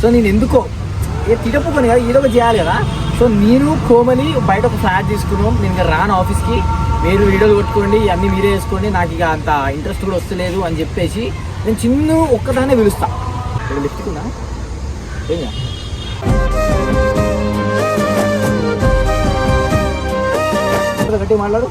So నేను ఎందుకో? ఏ తిటప్పుకొని కదా ఏదో ఒక చేయాలి కదా. సో నేను కోమలి బయట ఒక ఫ్లాట్ తీసుకున్నాం. నేను ఇంకా రాను ఆఫీస్కి. మీరు వీడియోలు కొట్టుకోండి అన్నీ మీరే వేసుకోండి. నాకు ఇక అంత ఇంట్రెస్ట్ కూడా వస్తలేదు అని చెప్పేసి నేను చిన్న ఒక్కదానే పిలుస్తా. ఇక్కడ లిఫ్ట్కున్నా ఏం గట్టి మాట్లాడు?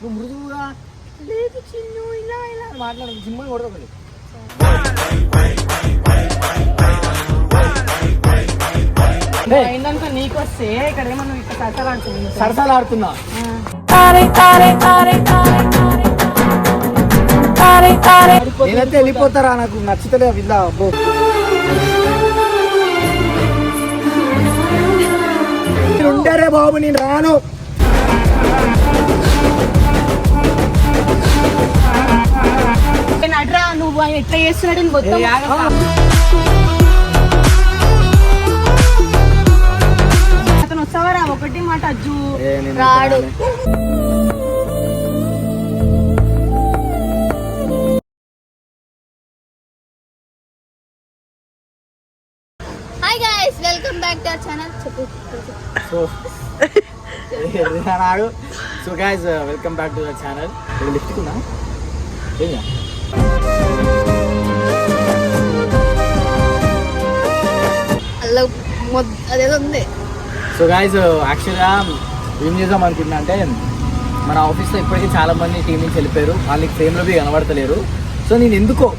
నువ్వు మృదువుగా లేదు చిన్ను ఇలా ఇలా. అని మాట్లాడు సినిమా కొడతావు అయిందనుకో నీకు వస్తే ఇక్కడ ఏమో నువ్వు ఇక్కడ సరసలాడుతుంది సరసాలు ఆడుతున్నా నేనైతే వెళ్ళిపోతారా నాకు? నచ్చుతలే విల్లా అబ్బో. ఉంటారే బాబు నేను రాను. నడరా నువ్వు ఎట్లా చేస్తున్నాడు మొత్తం అతను వస్తావరా ఒకటి మాట అజ్జు రాడు hi guys welcome back to our channel చెప్పు so so guys welcome back to the channel lift ఉందా? మొద్- అదేదో ఉంది? సో గాయస్ యాక్చువల్గా ఏం చేద్దాం అనుకుంటున్నా అంటే మన ఆఫీస్లో ఇప్పటికీ చాలా మంది టీం నుంచి వెళ్ళిపోయారు. వాళ్ళకి ఫ్రేమ్లో బి కనబడతలేరు. సో నేను ఎందుకో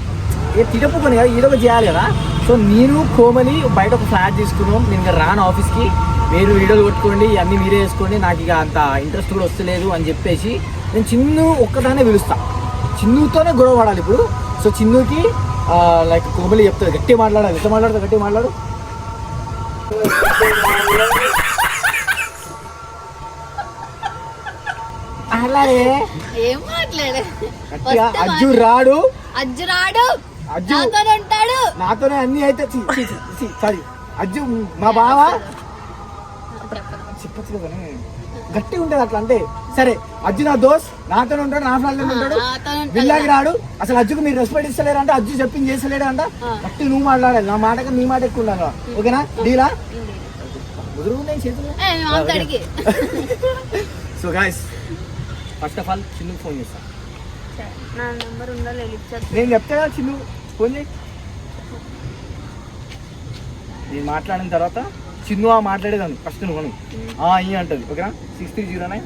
ఏ తిటప్పుకొని కదా ఏదో చేయాలి కదా. సో నేను కోమలి బయట ఒక ఫ్లాట్ తీసుకున్నాం. నేను ఇంకా రాను ఆఫీస్కి మీరు వీడియోలు కొట్టుకోండి అన్నీ మీరే వేసుకోండి నాకు ఇక అంత ఇంట్రెస్ట్ కూడా వస్తలేదు అని చెప్పేసి నేను చిన్ను ఒక్కదానే పిలుస్తా. చిన్నుతోనే గొడవ పడాలి ఇప్పుడు. సో చిన్నుకి లైక్ కోమలి చెప్తుంది గట్టి మాట్లాడాలి ఎంత మాట్లాడుతుంది గట్టి మాట్లాడు. అజ్జు రాడు. అజ్జు రాడు. అజ్జు. నాతోనే ఉంటాడు. నాతోనే అన్ని అయితే సారీ. అజ్జు మా బావ. చెప్పచ్చు కదా. గట్టి ఉంటది అట్లా అంటే సరే అజ్జు నా దోస్ నాతోనే ఉంటాడు నా ఫ్లాట్ ఉంటాడు నాతోనే ఉంటాడు. విల్లాకి రాడు అసలు అజ్జుకు మీరు రెస్పెక్ట్ ఇస్తలేరు అంటే అజ్జు చెప్పింది చేస్తలేడు అంట. గట్టి నువ్వు మాట్లాడాలి నా మాటకి నీ మాట ఎక్కువ ఉండాలి ఓకేనా? డీలా? చేతులు? So guys first of all Chinnu phone చేస్తా. నేను చెప్తా కదా చిన్ను ఫోన్ చేయి. నేను మాట్లాడిన తర్వాత చిన్ను ఆ మాట్లాడేదాన్ని. ఫస్ట్ నువ్వు అను. ఆ ఈ అంటది. ఓకేనా? Six three zero nine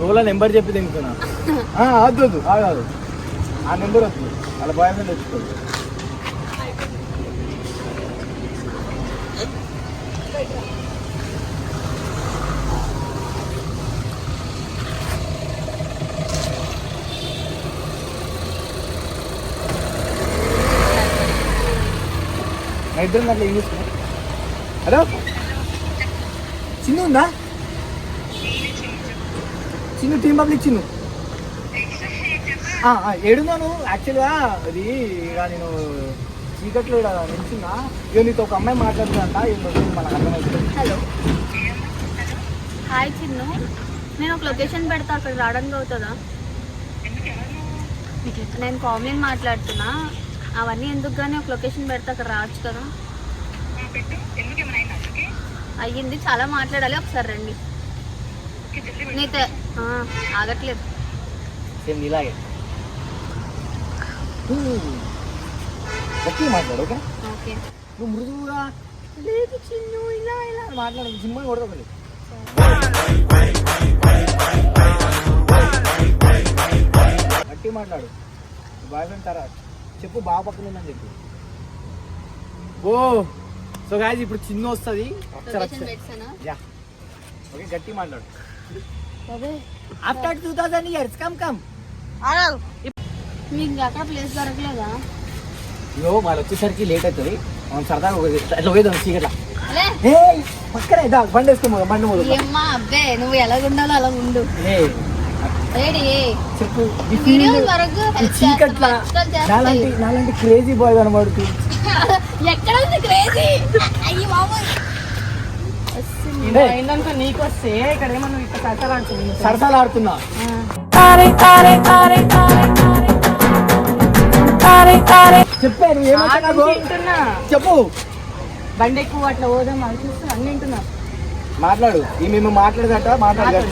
roll number చెప్పి తింటున్నా వద్దు వద్దు. ఆ కాదు. ఆ నెంబర్ వద్దు. వాళ్ళ బాయ్ ఫ్రెండ్ వచ్చుకోదు ఇద్దరు అట్లా ఏం చేస్తున్నా? హలో? చిన్ను ఉందా? Chinnu team public Chinnu. ఏడున్నాను. యాక్చువల్గా అది ఇక నేను చీకట్లో ఇక్కడ నిల్చున్నా. ఇక నీతో ఒక అమ్మాయి మాట్లాడుతుందంట. మనకు అర్థమవుతుంది. హలో. హాయ్ చిన్ను. నేను ఒక లొకేషన్ పెడతా అక్కడ రావడానికి అవుతుందా? నేను కామ్యూన్ మాట్లాడుతున్నా. అవన్నీ ఎందుకు కానీ ఒక లొకేషన్ పెడతా అక్కడ రావచ్చు కదా. అయ్యింది. చాలా మాట్లాడాలి ఒకసారి రండి. నీతో ఆ, ఆగట్లేదు. మాట్లాడు ఓకే? నువ్వు మృదువుగా లేదు చిన్ను ఇలా ఇలా. మాట్లాడు సినిమా కొడతావు గట్టి మాట్లాడు. బాయ్ ఫ్రెండ్ తర్వాత చెప్పు బాగా పక్కన ఉందని చెప్పు. ఓ సో గాయస్ ఇప్పుడు చిన్న వస్తుంది. యా. ఓకే గట్టి మాట్లాడు. After two thousand years come come మీకు అక్కడ ప్లేస్ దొరకలేదా? ఇగో వాళ్ళు వచ్చేసరికి లేట్ అవుతుంది. మనం సరదాగా ఒక- ఇట్లా పోయేదాం చీకట్లా. లే. ఏ పక్కనే దా బండి వేసుకో బండి అబ్బే నువ్వు ఎలా ఉండాలో అలా ఉండు. చెప్పు. చీకట్ల. నాలాంటి నాలాంటి క్రేజీ బాయ్ కనబడుతూ. ఎక్కడ ఉంది క్రేజీ? అయ్యి బాబు ఏమో అయిందనుకో నీకు వస్తే ఇక్కడ ఏమో నువ్వు ఇక్కడ సరసలాడుతుంది. సరసాలు ఆడుతున్నా చెప్పే బండి ఎక్కువ అట్లా పోదాం చూస్తున్నా అన్ని వింటున్నా. మాట్లాడు. ఈ మేము మాట్లాడదట మాట్లాడదు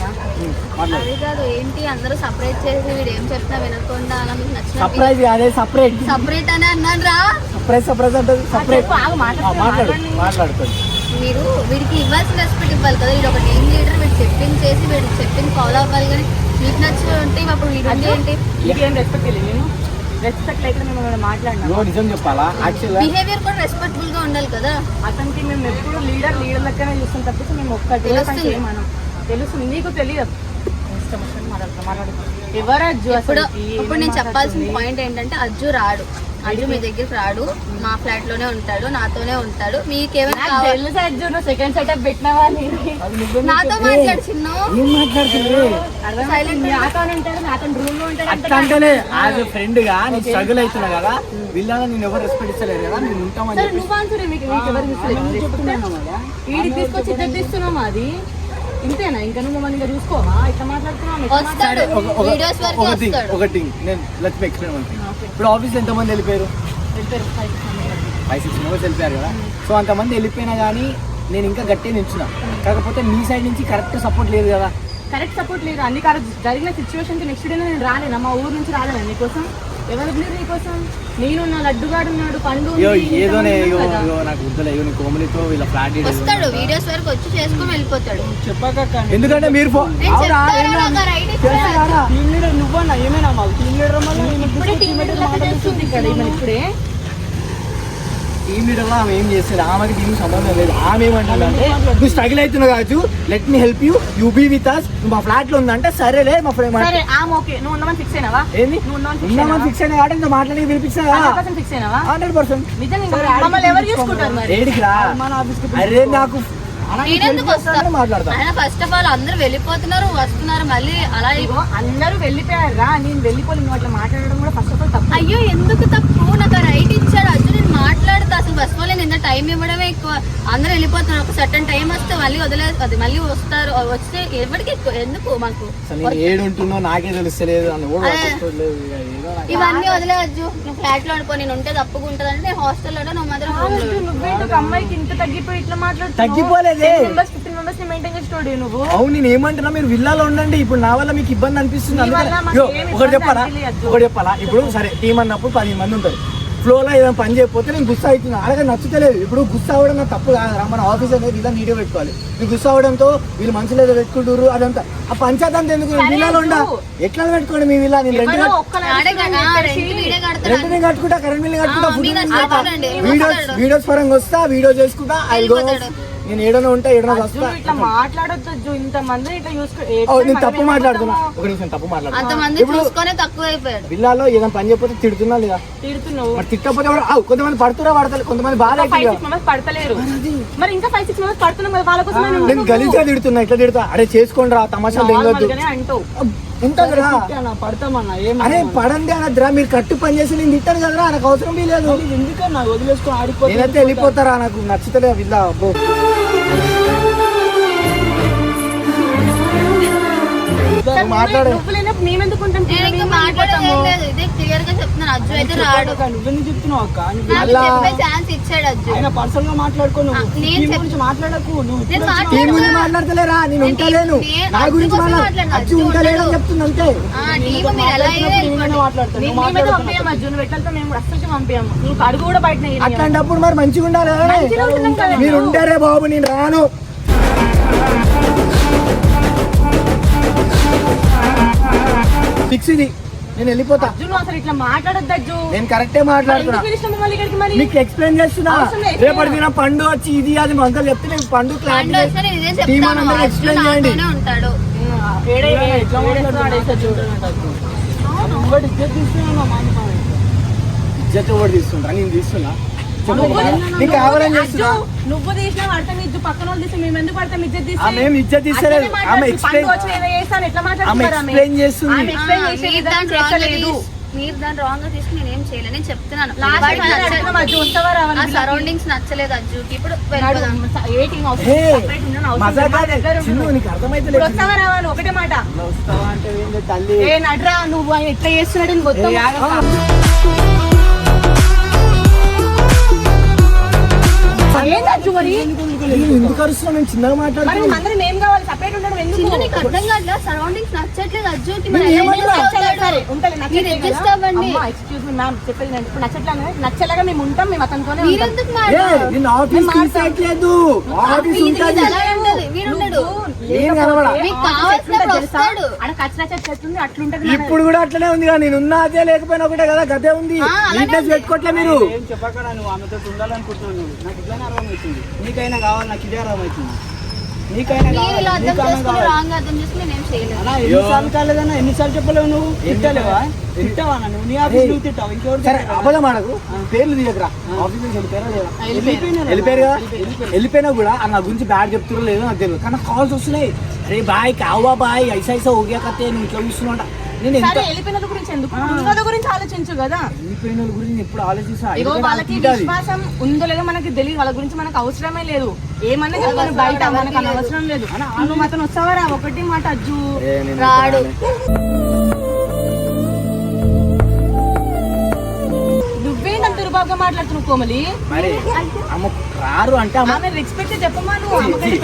కాదు ఏంటి? అందరూ సపరేట్ చేసి వీడు ఏం చెప్పినా వినకుండా అలా మీకు నచ్చిన సర్ప్రైజ్ అదే సపరేట్ సపరేట్ అని అన్నాను రా సర్ప్రైజ్ సర్ప్రైజ్ అంటే సపరేట్ మాట్లాడు, మాట్లాడు మాట్లాడు. మాట్లాడుతుంది మీరు వీడికి ఇవ్వాల్సిన రెస్పెక్ట్ ఇవ్వాలి కదా వీడు ఒక టీమ్ లీడర్ వీడు చెప్పింది చేసి వీడు చెప్పింది ఫాలో అవ్వాలి కానీ మీకు నచ్చిన ఉంటే అప్పుడు వీడు ఏంటి? రెస్పెక్ట్ లేదు నేను రెస్పెక్ట్ లేకుండా మేము మాట్లాడినా? నిజం చెప్పాలా? బిహేవియర్ కూడా రెస్పెక్టబుల్గా ఉండాలి కదా. అతనికి మేము ఎప్పుడు లీడర్ లీడర్ లెక్కనే చూస్తాం తప్పితే మేము ఒక్క. మనం తెలుస్తుంది. నీకు తెలియదు. ఇప్పుడు ఇప్పుడు నేను చెప్పాల్సిన పాయింట్ ఏంటంటే అజ్జు రాడు. అజ్జు మీ దగ్గరికి రాడు. మా ఫ్లాట్లోనే ఉంటాడు నాతోనే ఉంటాడు. మీకేమైనా కావాలి సెకండ్ సెటప్ పెట్టినావా నాతో ఫ్రెండ్గా నేను స్ట్రగుల్ అవుతున్నా కదా వీళ్ళని నేను ఎవరు రెస్పెక్ట్ కదా నేను ఉంటామని నువ్వు ఆన్సర్ మీకు వీడికి తీసుకొచ్చి అది? ఇంతేనా? ఇంకా నువ్వు మమ్మల్ని చూసుకోవా? ఇట్లా మాట్లాడుతున్నావు? ఎట్లా వస్తాడు. ఒక- ఒక- వీడియోస్ వరకు ఒక thing, వస్తాడు ఒక thing. నేను లెట్స్ ఎక్స్ప్లెయిన్. ఇప్పుడు ఆఫీస్ ఎంతమంది వెళ్ళిపోయారు? ఫైవ్ సిక్స్ మెంబర్స్ వెళ్ళిపోయారు కదా. సో అంతమంది వెళ్ళిపోయినా కానీ నేను ఇంకా గట్టిగా నిల్చున్నా. కాకపోతే మీ సైడ్ నుంచి కరెక్ట్ సపోర్ట్ లేదు కదా. కరెక్ట్ సపోర్ట్ లేదు. అన్ని కరెక్ట్ జరిగిన సిచ్యువేషన్కి నెక్స్ట్ డే నేను రాలేనా? మా ఊరు నుంచి రాలేనా నీకోసం? ఎవరు మీరు నీకోసం నేను నా లడ్డుగాడు ఉన్నాడు పండు ఏదోనే నాకు ఇగో నీ కోమలితో వీళ్ళ ఫ్లాట్ వస్తాడు వీడియోస్ వరకు వచ్చి చేసుకొని వెళ్ళిపోతాడు. ఎందుకంటే మీరు? టీమ్ లీడర్ నువ్వన్నా ఏమైనా మాకు టీమ్ లీడర్ ఇప్పుడే టీం లీడర్ లెక్క చేస్తుంది ఇక్కడ ఇప్పుడే? టీం లీడర్ ఆమె ఏం చేస్తారు ఆమెకి దీనికి సంబంధం లేదు. ఆమె ఏమంటుందంటే నువ్వు స్ట్రగుల్ అవుతున్నావు కాదు let me help you you be with us మా ఫ్లాట్లో ఉందంటే సరేలే మా ఫ్రెండ్ సరే ఆమె ఓకే. నువ్వు ఉన్నామని ఫిక్స్ అయినావా? ఏంది? నువ్వు ఉన్నామని ఫిక్స్ అయినా కాబట్టి ఇంకా మాట్లాడి పిలిపించినా హండ్రెడ్ పర్సెంట్ ఫిక్స్ అయినావా? హండ్రెడ్ పర్సెంట్ నిజంగా ఇంకా మమ్మల్ని ఎవరు చూసుకుంటారు మరి? ఏడికి రా? అరే నాకు ఫస్ట్ ఆఫ్ ఆల్ అందరూ వెళ్ళిపోతున్నారు వస్తున్నారు మళ్ళీ అలా ఇగో అందరూ వెళ్ళిపోయారు రా. నేను వెళ్ళిపోయి నువ్వు అట్లా మాట్లాడడం కూడా ఫస్ట్ ఆఫ్ ఆల్ తప్పు. అయ్యో ఎందుకు తప్పు? నాకు రైట్ ఇచ్చాడు మాట్లాడతా. అసలు ఫస్ట్ ఆఫ్ ఆల్ నేను ఎంత టైం ఇవ్వడమే ఎక్కువ. అందరూ వెళ్ళిపోతున్నారు. ఒక సర్టన్ టైం వస్తే మళ్ళీ వదిలే అది మళ్ళీ వస్తారు. వస్తే ఎవరికి ఎక్కువ? ఎందుకు మాకు? అసలు నేను ఏడు ఉంటున్నావు నాకే తెలుస్తలేదు. ఇవన్నీ వదిలేయచ్చు నువ్వు ఫ్లాట్లో అనుకో నేను ఉంటే తప్పుగా ఉంటుంది అంటే నేను హాస్టల్లోనే నువ్వు మాత్రం అమ్మాయికి ఇంత తగ్గిపోయి ఇట్లా మాట్లాడుతున్నావు? తగ్గిపోలేదే. మెంబర్స్ ఫిఫ్టీన్ మెంబర్స్ని మెయింటైన్ చేసి నువ్వు. అవును నేను ఏమంటున్నా? మీరు విల్లాలో ఉండండి. ఇప్పుడు నా వల్ల మీకు ఇబ్బంది అనిపిస్తుంది. ఒకటి చెప్పాలా. ఒకటి చెప్పాలా? ఇప్పుడు సరే టీం అన్నప్పుడు పది మంది ఉంటారు. ఫ్లోలో ఏదైనా పని చేయకపోతే నేను గుస్సా అవుతున్నా. అలాగే నచ్చుతలేదు. ఇప్పుడు గుస్సా అవ్వడం నా తప్పు కాదురా మన ఆఫీస్ అనేది ఇలా నీట్గా పెట్టుకోవాలి. మీరు గుస్సా అవడంతో వీళ్ళు మనుషులు ఏదో పెట్టుకుంటారు అదంతా. ఆ పంచాయతీ ఎందుకు? నేను సరే, విల్లాలో ఉండా? నువ్వు. ఎట్లా పెట్టుకోండి మీ విల్లా నేను కదా నేను కట్టుకుంటా కరెంట్ బిల్ కట్టుకుంటా వీడియోస్. వీడియోస్ పరంగా వస్తా వీడియో చేసుకుంటా ఐ గో వెళ్ళిపోతాడు. నేను ఏడనో ఉంటా ఏడనో వస్తా. ఇట్లా మాట్లాడొద్దు ఇంత మంది ఇట్లా చూసుకో నేను తప్పు మాట్లాడుతున్నా. ఒక నిమిషం తప్పు మాట్లాడుతున్నా ఇప్పుడు చూసుకొనే తక్కువ అయిపోయాడు విల్లాలో ఏదైనా పని చెప్పితే తిడుతున్నా లేదా? తిడుతున్నావు. మరి తిట్టకపోతే కొంతమంది పడుతురా పడతలే కొంతమంది బాగా ఫైవ్ సిక్స్ మెంబర్స్ పడతలేరు. మరి ఇంకా ఫైవ్ సిక్స్ మెంబర్స్ పడుతున్నాం కదా వాళ్ళ కోసం నేను గలీజ్గా తిడుతున్నా ఇట్లా తిడుతా? అరే చేసుకోండి రా? తమాషా అంటావు ఏం అరే పడండి అనద్దురా మీరు కట్టు పని చేసి నేను తిట్టాను కదరా నాకు అవసరం లేదు ఎందుకన్నా? వదిలేసుకొని ఆడిపోతే వెళ్ళిపోతారా నాకు నచ్చుతలే విల్లా అబ్బో. మాట్లాడుకో నువ్వు. ఆ, నేను మాట్లాడకు. నువ్వు. మాట్లాడతలేరా? ఉంటలేను. నా గురించి అచ్చి అంతే. అట్లాంటప్పుడు మరి మంచిగా ఉండాలి మంచిగా ఉంటున్నాం కదా. మీరు ఉంటారే బాబు నేను రాను. ఫిక్స్ ఇది. నేను వెళ్ళిపోతా. అసలు ఇట్లా మాట్లాడొద్దు అజ్జు నేను కరెక్టే మాట్లాడుతున్నా. మీకు ఎక్స్ప్లెయిన్ చేస్తున్నా. రేపటి దిన పండు వచ్చి ఇది అది మంకలు చెప్తే నేను పండు క్లారిటీ వస్తే నేను ఇదే టీం చెప్తాను అందరూ explain చేయండి. ఇజ్జత్ కూడా తీసుకుంటా నేను తీసుకున్నా నీకు కావాలని చేస్తున్నా అజ్జు, నువ్వు తీసినా పడతాం ఇజ్జు పక్కన వాళ్ళు తీసి మేము ఎందుకు పడతాం ఇజ్జత్ తీసి? ఆమె ఏం ఇజ్జత్ తీస్తలేదు. ఆమె ఎక్స్ప్లెయిన్ వచ్చి ఏదో చేస్తాను. ఎట్లా మాట్లాడుతున్నారు ఆమె ఎక్స్ప్లెయిన్ చేస్తుంది. మీరు దాన్ని రాంగ్గా తీసుకుని నేనేం చేయలేదు. నేను చెప్తున్నాను? సరౌండింగ్స్ నచ్చలేదు అజ్జుకి ఇప్పుడు నాడు వెళ్ళిపోదాం. వెయిటింగ్ అవసరం హే, separate ఉండను అవసరం మజా లేదు. మా కాదే. దగ్గర చిన్ను, ఉండను. నీకు అర్థమైతే ఇప్పుడు లేదు. వస్తావా రావా నువ్వు ఒకటే మాట తల్లి. నడ్రా నువ్వు ఎట్లా చేస్తున్నాడు? మొత్తం మరి? ఎందుకు అరుస్తున్నావు? నేను చిన్నగా అందరం ఏం కావాలి? సపరేట్ ఉండడం ఎందుకు? చిన్న నీకు అర్థం కాదు? సరౌండింగ్స్ నచ్చట్లేదు అజ్జుకి నేను చెప్పేది ఇప్పుడు నచ్చట్లే నచ్చలేగా మేము ఉంటాం మేము అతనితోనే ఆఫీస్ తీసేయట్లేదు ఆఫీస్ ఉంటుంది. ఇప్పుడు కూడా అట్లనే ఉంది కానీ నేను ఉన్నా అదే లేకపోయినా ఒకటే కదా గదే ఉంది. నీట్నెస్. పెట్టుకోవట్లే మీరు. ఏం చెప్పకరా నువ్వు? ఆమెతో ఉండాలనుకుంటున్నావు నువ్వు. నాకు ఇట్లానే అర్థమవుతుంది నీకైనా కావాలి నాకు ఇదే అర్థం నీకు ఎన్నిసార్లు కాలేదన్నా ఎన్నిసార్లు చెప్పలేవు నువ్వు? తిట్టలేవా? తిట్టావా నువ్వు నీ ఆఫీస్ నువ్వు తిట్టావు? ఇంకెవరు సరే తిట్టారా? అబద్ధం ఆడకు. పేర్లు తీయకరా ఆఫీస్ నుంచి వెళ్ళిపోయారా. లేదా వెళ్ళిపోయినారు. వెళ్ళిపోయారు కదా? వెళ్ళిపోయినా కూడా నా గురించి బ్యాడ్ చెప్తున్నారు లేదో నాకు తెలియదు. కానీ కాల్స్ వస్తున్నాయి. అరే బాయ్ కావా బాయ్ ఐసా ఐసా ఓకే కతే నువ్వు ఇట్లా చూస్తున్నా నేను సరే వెళ్ళిపోయిన గురించి ఎందుకు? ఉన్నద గురించి ఆలోచించు కదా. వెళ్ళిపోయిన వాళ్ళ గురించి ఎప్పుడు ఆలోచిస్తా? ఇగో ఎందుకంటే వాళ్ళకి నాకు తీటాది. విశ్వాసం ఉందో లేదో మనకి తెలియదు. వాళ్ళ గురించి మనకు అవసరమే లేదు. ఏమన్నా చెప్పాను బయట మనకు అవసరం లేదు. నువ్వు మాత్రం వస్తావా రా? ఒకటి మాట అజ్జు రాడు. దుర్భాగ్గా మాట్లాడుతున్నావు కోమలి? మరి అమ్మ రారు అంటే ఆమె రెస్పెక్ట్ నువ్వు ఆమెకంటే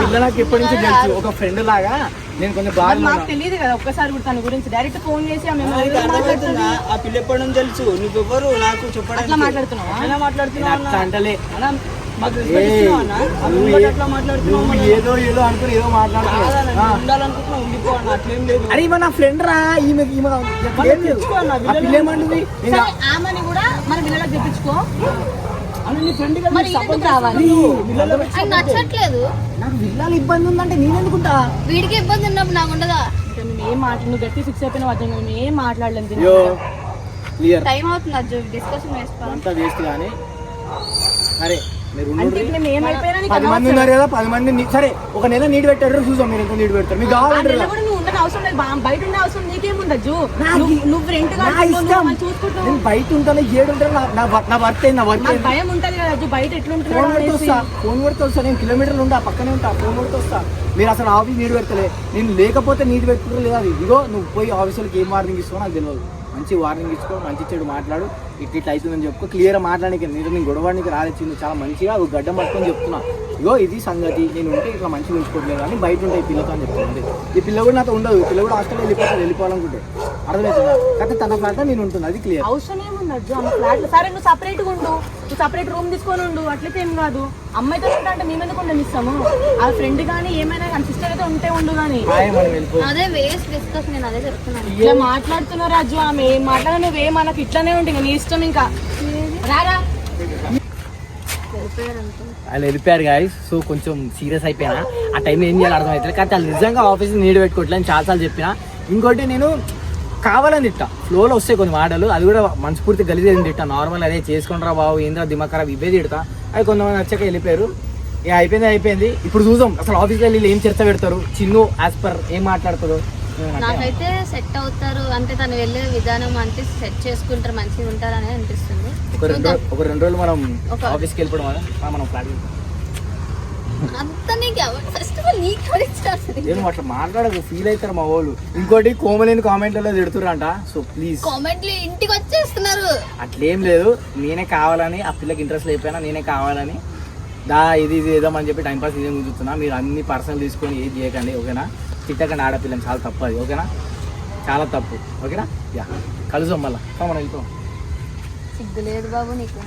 పెద్ద నాకు ఎప్పటి నుంచి తెలుసు? ఒక ఫ్రెండ్ లాగా నేను కొంచెం బాగా మాకు తెలియదు కదా ఒక్కసారి కూడా తన గురించి. డైరెక్ట్ ఫోన్ చేసి ఆమె నీకు? మాట్లాడుతుంది? ఆ పిల్ల ఎప్పటి నుంచి తెలుసు? నువ్వెవ్వరు నాకు చెప్పడానికి మాట్లాడుతున్నావా? మాట్లాడుతున్నావు? అట్లా ఏదో అనుకుని మాట్లాడుతున్నావు. అరే ఫ్రెండ్ రా ఈమె ఈమె ఏమంటుంది నేను ఆమెని కూడా మన పిల్లలకు చెప్పించుకో నచ్చట్లేదు. నాకు విల్లాలి ఇబ్బంది ఉందంటే నేను ఎందుకుంటా వీడికి ఇబ్బంది ఉన్నప్పుడు నాకు ఉండదా? ఏం మాట్లాడు నువ్వు గట్టి ఫిక్స్ అయిపోయిన అర్థం మేము ఏం మాట్లాడలేదు టైం అవుతుంది అజ్జు డిస్కషన్ వేసుకోవాలి. అంతా వేస్ట్ కానీ నీకు పది మంది. ఉన్నారు కదా పది మంది సరే ఒక నెల నీటి పెట్టారు చూసాం మీరు ఎంత నీటి పెడతారు. మీకు ఉండని అవసరం బయట నేను ఉంటాను ఏడు ఉంటాను నా- నా వర్క్ నా వర్క్ భయం ఉంటది కదా అజ్జు బయట ఫోన్ కొడితే వస్తా ఫోన్ కొడితే వస్తా నేను కిలోమీటర్లు ఉంటా పక్కనే ఉంటా ఫోన్ కొడితే వస్తా మీరు అసలు ఆఫీస్ నీరు పెడతలే. నేను లేకపోతే నీరు పెట్టుకుంటే లేదా అది? ఇదిగో నువ్వు పోయి ఆఫీసులకి ఏం వార్నింగ్ ఇస్తావో నాకు తెలియదు మంచి వార్నింగ్ ఇచ్చుకో మంచి చెడు మాట్లాడు. ఇట్లా ఇట్లా అవుతుందని చెప్పుకో. క్లియర్ మాట్లాడానికి నేను నేను గొడవడానికి రాలేచింది చాలా మంచిగా ఒక గడ్డ పట్టుకొని చెప్తున్నా. ఇగో ఇది సంగతి. నేను ఉంటే ఇట్లా మంచిగా ఉంచుకోవట్లేదు కానీ బయట ఉంటాయి పిల్లతో అని చెప్తుంది ఈ పిల్ల కూడా నాతో ఉండదు. పిల్ల కూడా హాస్టల్ వెళ్ళిపోతాడు వెళ్ళిపోవాలనుకుంటే. అర్థమవుతుందా? కాకపోతే తన ఫ్లాట్ నేను ఉంటుంది అది క్లియర్ అవసరం ఆమె ఫ్లాట్ సరే నువ్వు సపరేట్గా ఉండు. నువ్వు సపరేట్ రూమ్ తీసుకొని ఉండు అట్లయితే ఏం కాదు అమ్మాయితో ఉంటా అంటే మేము ఎందుకు ఉండనిస్తాము? ఆ ఫ్రెండ్ కానీ ఏమైనా కానీ సిస్టర్ అయితే ఉంటే ఉండు కానీ అదే వేస్ట్ డిస్కషన్ నేను అదే చెప్తున్నాను. ఇట్లా మాట్లాడుతున్నారు రాజు ఆమె ఏం మాట్లాడా నువ్వే మనకి ఇట్లానే ఉంటుంది నీ ఇష్టం ఇంకా. రారా. వాళ్ళు వెళ్ళిపోయారు గాయస్ సో కొంచెం సీరియస్ అయిపోయినా. ఆ టైంలో ఏం చేయాలి అర్థమవుతుంది కానీ వాళ్ళు నిజంగా ఆఫీస్ నీడు పెట్టుకోవట్లేదు అని చాలాసార్లు చెప్పిన. ఇంకోటి నేను కావాలని తిట్టా. ఫ్లోలో వస్తాయి కొన్ని మాటలు అది కూడా మనస్ఫూర్తి గలీజ్ ఏం తిట్టా నార్మల్ అదే చేసుకుంటారా బాబు ఏంద్రా దిమాగ్ ఖరాబ్ ఇవే తిడతా. అది కొంతమంది వచ్చాక వెళ్ళిపోయారు. ఇక అయిపోయింది అయిపోయింది. ఇప్పుడు చూద్దాం. అసలు ఆఫీస్లో వెళ్ళి ఏం చర్చ పెడతారు? చిన్ను యాజ్ పర్ ఏం మాట్లాడుతుందో నాకైతే సెట్ అవుతారు. అంటే తను వెళ్ళే విధానం అంటే సెట్ చేసుకుంటారు మంచిగా ఉంటారు అనేది అనిపిస్తుంది. ఒక రెండు. రోజులు- ఒక రెండు రోజులు మనం ఆఫీస్కి వెళ్ళిపోవడం మనం ఫ్లాట్ అంత నేను అట్లా మాట్లాడకు ఫీల్ అవుతారు మా వాళ్ళు. ఇంకోటి కోమలేని కామెంట్లలో తిడుతురంట సో ప్లీజ్ కామెంట్లు ఇంటికి వచ్చేస్తున్నారు. అట్లేం లేదు. నేనే కావాలని ఆ పిల్లకి ఇంట్రెస్ట్ లేకపోయినా నేనే కావాలని. దా ఇది ఇది ఏదామని చెప్పి టైంపాస్ ఇదే కూర్చుతున్నా మీరు అన్ని పర్సనల్ తీసుకొని ఏది చేయకండి ఓకేనా? తిట్టకండి ఆడపిల్లని. చాలా తప్పు అది ఓకేనా? చాలా తప్పు ఓకేనా? యా. కలుసాం మళ్ళీ. మనం సిగ్గు లేదు బాబు నీకు.